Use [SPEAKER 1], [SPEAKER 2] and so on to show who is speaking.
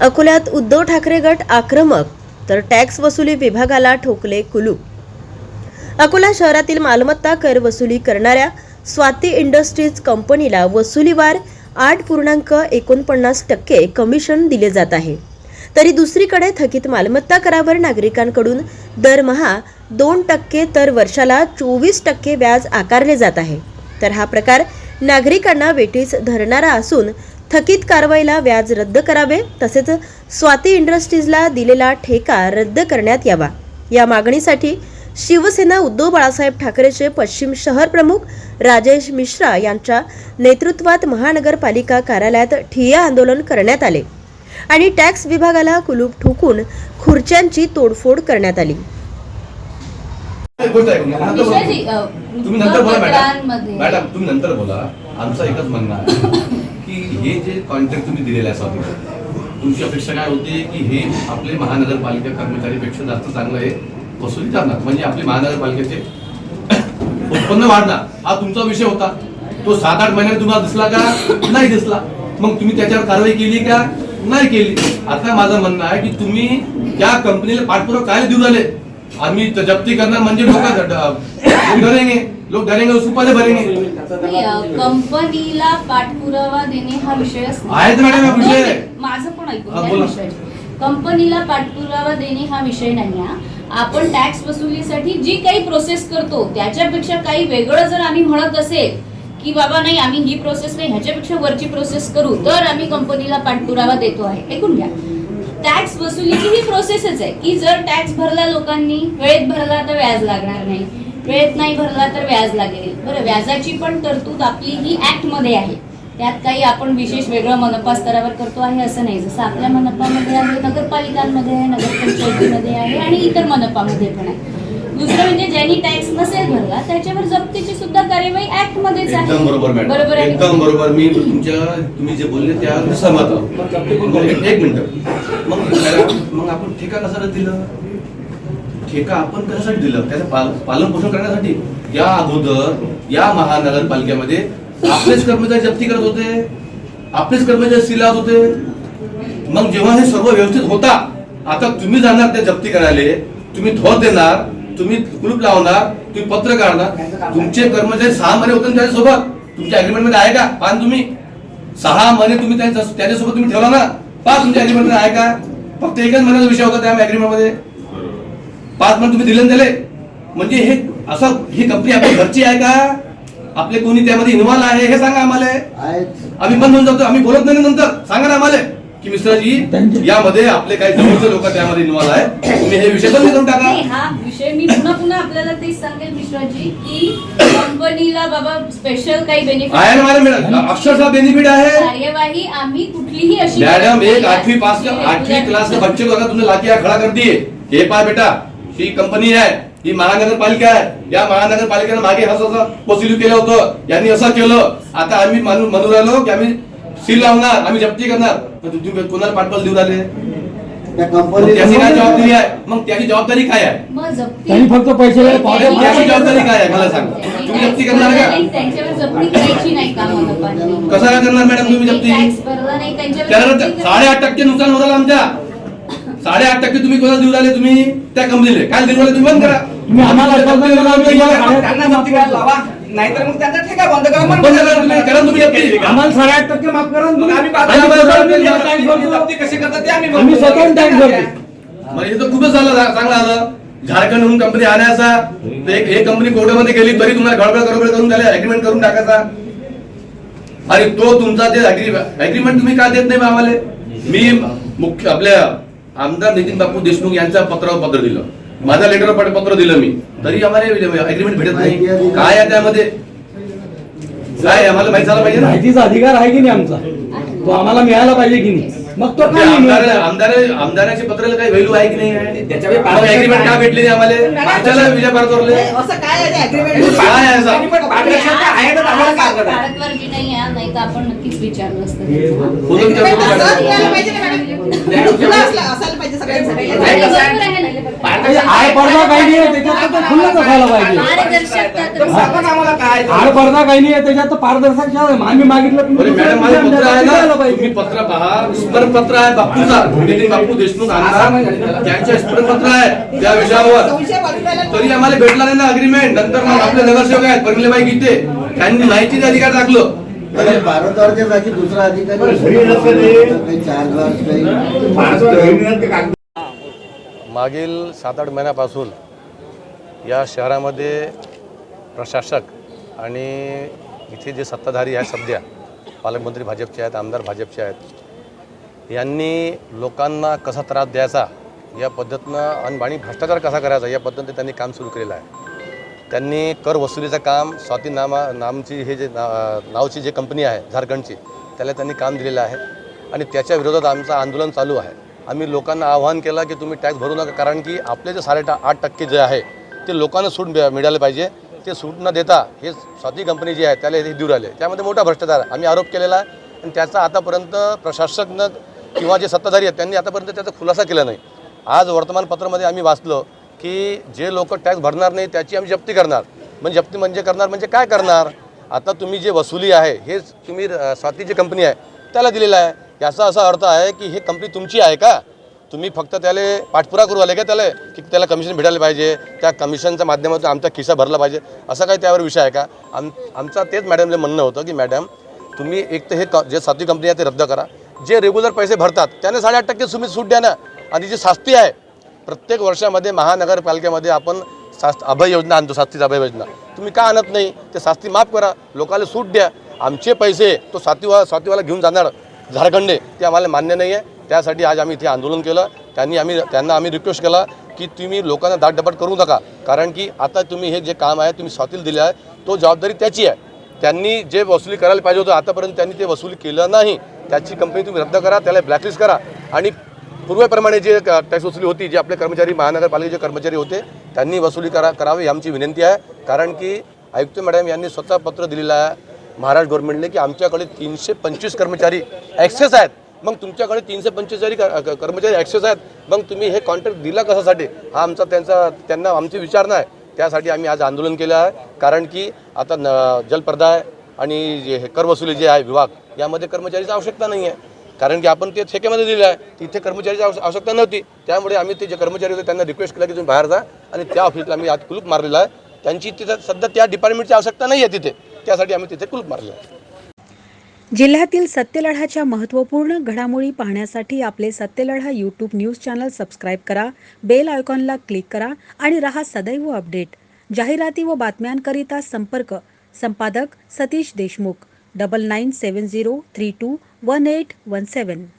[SPEAKER 1] अकोल्यात उद्धव ठाकरे गट आक्रमक तर टॅक्स वसुली विभागाला ठोकले कुलूप. अकोला शहरातील मालमत्ता कर वसुली करणाऱ्या स्वाती इंडस्ट्रीज कंपनीला वसुलीवार आठ पूर्णांक एकोणपन्नास टक्के कमिशन दिले जात आहे. तरी दुसरीकडे थकीत मालमत्ता करावर नागरिकांकडून दरमहा दोन टक्के तर वर्षाला चोवीस टक्के व्याज आकारले जात आहे. तर हा प्रकार नागरिकांना वेठीस धरणारा असून थकीत कारवाईला व्याज रद्द करावे तसेच स्वाती इंडस्ट्रीजला दिलेला ठेका रद्द करण्यात यावा. या मागणीसाठी शिवसेना उद्धव बाळासाहेब ठाकरेचे पश्चिम शहर प्रमुख राजेश मिश्रा यांच्या नेतृत्वात महानगरपालिका कार्यालयात ठिय्या आंदोलन करण्यात आले आणि टॅक्स विभागाला कुलूप ठोकून खुर्च्यांची तोडफोड करण्यात आली.
[SPEAKER 2] तुम्ही नंतर बोला मॅडम. तुम्ही नंतर बोला. आमचं एकच म्हणणं की हे जे कॉन्ट्रॅक्ट तुम्ही दिलेलं आहे स्वाती तुमची अपेक्षा काय होती की हे आपले महानगरपालिका कर्मचारीपेक्षा जास्त चांगलं हे वसुली करणार म्हणजे आपले महानगरपालिकेचे उत्पन्न वाढणार हा तुमचा विषय होता. तो सात आठ महिन्यात तुम्हाला दिसला का? नाही दिसला. मग तुम्ही त्याच्यावर कारवाई केली का? नाही केली. आता माझं म्हणणं आहे की तुम्ही त्या कंपनीला पाठपुरावा काय देऊ राहिले? आम्ही जप्ती करणार म्हणजे लोक लोक डरेंगे. लोक डरेंगे उसको पहले भरेंगे.
[SPEAKER 3] नाही, कंपनीला पाठपुरावा देणे हा विषय
[SPEAKER 2] आहे तर मॅडम हा विषय.
[SPEAKER 3] माझं पण ऐकून घ्या
[SPEAKER 2] बोला.
[SPEAKER 3] विषय. कंपनीला पाठपुरावा देणे हा विषय नाही हा. आपण टॅक्स वसुलीसाठी जी काही प्रोसेस करतो त्याच्यापेक्षा काही वेगळं जर आम्ही म्हणत असेल की बाबा नाही आम्ही ही प्रोसेस नाही ह्याच्यापेक्षा वरची प्रोसेस करू तर आम्ही कंपनीला पाठपुरावा देतो आहे ऐकून घ्या टॅक्स वसुलीची ही प्रोसेसच आहे की जर टॅक्स भरला लोकांनी वेळेत भरला तर व्याज लागणार नाही वेळेत नाही भरला तर व्याज लागेल. बरं व्याजाची पण तरतूद आपली ही ऍक्टमध्ये आहे. त्यात काही आपण विशेष वेगळं मनपा स्तरावर करतो आहे असं नाही. जसं आपल्या मनपामध्ये आहे नगरपालिकांमध्ये आहे नगरपंचायतीमध्ये आहे आणि इतर मनपामध्ये पण आहे. दुसरं म्हणजे ज्यांनी टॅक्स नसेल भरला त्याच्यावर जप्तीची सुद्धा कार्यवाही ऍक्ट मध्येच आहे.
[SPEAKER 2] एकदम बरोबर मॅडम
[SPEAKER 3] बरोबर आहे.
[SPEAKER 2] एकदम बरोबर. मी तुमच्या तुम्ही जे बोलले त्या सहमत आहोत. मग एक एक मिनिट. मग मॅडम, मग आपण ठेका कशाला दिलं? ठेका आपण कशासाठी दिलं? त्याचं पालन पोषण करण्यासाठी. या अगोदर या महानगरपालिकेमध्ये आपलेच कर्मचारी जप्ती करत होते. आपलेच कर्मचारी सील लावत होते. मग जेव्हा हे सर्व व्यवस्थित होता आता तुम्ही जाणार त्या जप्ती करायला. तुम्ही धोर देणार तुम्ही कुलूप लावणार तुम्ही पत्र काढणार. तुमचे कर्मचारी सहा महिने होते त्याच्यासोबत. तुमच्या अग्रीमेंटमध्ये आहे का? पान तुम्ही. सहा महिने तुम्ही त्याच्यासोबत तुम्ही ठेवला ना. पा तुमच्या अग्रीमेंटमध्ये आहे का? फक्त एकच महिन्याचा विषय होता त्या अग्रीमेंटमध्ये. पाच महिने तुम्ही दिले त्याले. म्हणजे हे असं ही कंपनी आपल्या घरची आहे का? आपले कोणी त्यामध्ये इन्व्हॉल्व आहे हे सांगा आम्हाला. आम्ही बंद होऊन जातो आम्ही बोलत नाही नंतर. सांगा ना आम्हाला. की मिश्राजी यामध्ये आपले काही जवळचे लोक त्यामध्ये इन्व्हॉल्व आहे तुम्ही हे विषय बंद करून टाका.
[SPEAKER 3] नाही हा विषय मी पुन्हा पुन्हा आपल्याला तेच सांगेल मिश्राजी की कंपनीला बाबा स्पेशल काही बेनिफिट
[SPEAKER 2] आहे ना मॅडम अक्षरशः बेनिफिट आहे.
[SPEAKER 3] कार्यवाही आम्ही कुठलीही अशी
[SPEAKER 2] मैडम एक आठवीं पास का आठवीं क्लास के बच्चे को अगर तुमने लाके यहाँ खड़ा कर दिए हे पा बेटा. ही कंपनी आहे ही महानगरपालिका आहे. या महानगरपालिकेनं मागे असं असं वसुली केलं होतं. यांनी असं केलं. आता आम्ही म्हणू म्हणू राहिलो की आम्ही सील लावणार आम्ही जप्ती करणार. कोणाला पाठबळ देऊ राहिले? त्याची काय जबाबदारी आहे? मग त्याची जबाबदारी काय आहे?
[SPEAKER 3] मग जप्ती
[SPEAKER 4] त्यांनी फक्त पैसे
[SPEAKER 2] त्याची जबाबदारी काय आहे? मला सांगा. तुम्ही जप्ती करणार का? कसं काय करणार मॅडम तुम्ही जप्ती?
[SPEAKER 3] करायची.
[SPEAKER 2] साडेआठ टक्के नुकसान होत आमच्या. साडेआठ टक्के तुम्ही कोणाला देऊ राहिले? तुम्ही त्या कंपनीला काय देऊ राहिले? तुम्ही बंद करा.
[SPEAKER 4] तुम्ही आम्हाला
[SPEAKER 5] नाहीतर मग त्यांचा ठेका बंद करा.
[SPEAKER 2] बंद करा तुम्ही. करा. तुम्ही.
[SPEAKER 4] आम्हाला साडेआठ टक्के माफ करा.
[SPEAKER 5] जप्ती कशी करतात ते आम्ही.
[SPEAKER 4] स्वतःहून टॅक्स भरतो.
[SPEAKER 2] मग हे तर खूपच झालं. चांगलं आलं झारखंडहून कंपनी आणायचा एक हे कंपनी कोर्टामध्ये गेली तरी तुम्हाला गडबड गडबड करून त्याला अग्रीमेंट करून टाकायचा. आणि तो तुमचा ते अग्रीमेंट तुम्ही का देत नाही आम्हाला? मी मुख्य आपल्या आमदार नितीन बापू देशमुख यांच्या पत्रावर पत्र दिलं माझ्या लेटर पत्र दिलं मी तरी आम्हाला अग्रीमेंट भेटत नाही काय आहे त्यामध्ये काय? आम्हाला माहिती झालं पाहिजे ना
[SPEAKER 4] माहितीचा अधिकार आहे की नाही आमचा तो आम्हाला मिळाला पाहिजे की नाही मग तो
[SPEAKER 2] आमदार? आमदार आमदाराच्या पत्राला काही व्हॅल्यू आहे की नाही अग्रीमेंट का भेटली नाही आम्हाला मागच्याला विजय पारतोरले
[SPEAKER 6] असं काय आहे
[SPEAKER 3] आपण नक्कीच विचारलं असतं
[SPEAKER 4] पडदा काही नाही त्याच्यात तर खुल्लंच असायला पाहिजे. आड पडदा काही नाही आहे, त्याच्यात तर पारदर्शक आहे. आम्ही मागितलं
[SPEAKER 6] पत्र
[SPEAKER 4] पाहिजे.
[SPEAKER 6] पहा. स्मरणपत्र आहे बापूचा. नितीन बापू देशमुख त्यांचे स्मरणपत्र आहे. त्या विषयावर. तरी आम्हाला भेटला नाही ना अग्रीमेंट नंतर मग आपले नगरसेवक आहेत परिलेबाई गीते. त्यांनी माहिती अधिकार टाकलं
[SPEAKER 7] जागी दुसरा अधिकारी
[SPEAKER 2] मागील सात आठ महिन्यापासून या शहरामध्ये प्रशासक आणि इथे जे सत्ताधारी आहेत सध्या पालकमंत्री भाजपचे आहेत आमदार भाजपचे आहेत यांनी लोकांना कसा त्रास द्यायचा या पद्धतीनं आणि भ्रष्टाचार कसा करायचा या पद्धतीने त्यांनी काम सुरू केलेलं आहे. त्यांनी कर वसुलीचं काम स्वाती नामा नामची हे जे ना नावची जी कंपनी आहे झारखंडची त्याला त्यांनी काम दिलेलं आहे. आणि त्याच्या विरोधात आमचं आंदोलन चालू आहे. आम्ही लोकांना आवाहन केलं की तुम्ही टॅक्स भरू नका कारण की आपले जे साडे आठ टक्के जे आहे ते लोकांना सूट मिळालं पाहिजे. ते सूट न देता हे स्वाती कंपनी जी आहे त्याला हे देऊ राहिले. त्यामध्ये मोठा भ्रष्टाचार आम्ही आरोप केलेला आहे. आणि त्याचा आतापर्यंत प्रशासकनं किंवा जे सत्ताधारी आहेत त्यांनी आतापर्यंत त्याचा खुलासा केला नाही. आज वर्तमानपत्रामध्ये आम्ही वाचलो की जे लोक टॅक्स भरणार नाही त्याची आम्ही जप्ती करणार. म्हणजे जप्ती म्हणजे करणार म्हणजे काय करणार? आता तुम्ही जे वसुली आहे हेच तुम्ही स्वाती जी कंपनी आहे त्याला दिलेलं आहे. याचा असा अर्थ आहे की हे कंपनी तुमची आहे का? तुम्ही फक्त त्याला पाठपुरा करू आले का त्याला? की त्याला कमिशन भेटायला पाहिजे? त्या कमिशनच्या माध्यमातून आमचा खिसा भरला पाहिजे? असा काही त्यावर विषय आहे का? आम आमचा तेच मॅडमचं म्हणणं होतं की मॅडम तुम्ही एक तर हे क जे सातवी कंपनी आहे ते रद्द करा. जे रेग्युलर पैसे भरतात त्याने साडेआठ टक्के तुम्ही सूट द्या ना. आणि जी सास्ती आहे प्रत्येक वर्षामध्ये महानगरपालिकेमध्ये आपण शास्त अभय योजना आणतो शास्तीची अभय योजना. तुम्ही का आणत नाही? ते सास्ती माफ करा. लोकांना सूट द्या. आमचे पैसे तो सातीवा सातीवाला घेऊन जाणार झारखंडे. ते आम्हाला मान्य नाही आहे त्यासाठी आज आम्ही इथे आंदोलन केलं. त्यांनी आम्ही त्यांना आम्ही रिक्वेस्ट केला की तुम्ही लोकांना दाटदपाट करू नका. कारण की आता तुम्ही हे जे काम आहे तुम्ही स्वातील दिले आहे तो जबाबदारी त्याची आहे. त्यांनी जे वसुली करायला पाहिजे होतं आतापर्यंत त्यांनी ते वसुली केलं नाही. त्याची कंपनी तुम्ही रद्द करा त्याला ब्लॅकलिस्ट करा. आणि पूर्वीप्रमाणे जे टॅक्स वसुली होती जे आपले कर्मचारी महानगरपालिकेचे कर्मचारी होते त्यांनी वसुली करा करावी आमची विनंती आहे. कारण की आयुक्त मॅडम यांनी स्वतः पत्र दिलेलं आहे महाराष्ट्र गव्हर्नमेंटने की आमच्याकडे तीनशे पंचवीस कर्मचारी ॲक्सेस आहेत. मग तुमच्याकडे तीनशे पंचेचाळीस क- कर्मचारी ॲक्सेस आहेत मग तुम्ही हे कॉन्ट्रॅक्ट दिला कशासाठी? हा आमचा त्यांचा त्यांना आमची विचार नाही त्यासाठी आम्ही आज आंदोलन केलं आहे. कारण की आता न जलप्रदा आहे आणि जे हे करवसुली जे आहे विभाग यामध्ये कर्मचारीची आवश्यकता नाही आहे कारण की आपण ते ठेक्यामध्ये दिलं आहे. तिथे कर्मचारीची आवश्यकता नव्हती. त्यामुळे आम्ही ते जे कर्मचारी होते त्यांना रिक्वेस्ट केला की तुम्ही बाहेर जा आणि त्या ऑफिसला आम्ही आज कुलूप मारलेला आहे. त्यांची तिथं सध्या त्या डिपार्टमेंटची आवश्यकता नाही आहे तिथे. त्यासाठी आम्ही तिथे कुलूप मारलेलं आहे.
[SPEAKER 8] जिल्ह्यातील सत्यलढाच्या महत्त्वपूर्ण घडामोडी पाहण्यासाठी आपले Satyaladha YouTube news channel subscribe करा बेल आयकॉनला क्लिक करा आणि रहा सदैव अपडेट जाहिराती व बातम्यांकरिता संपर्क संपादक सतीश देशमुख. 9970321817.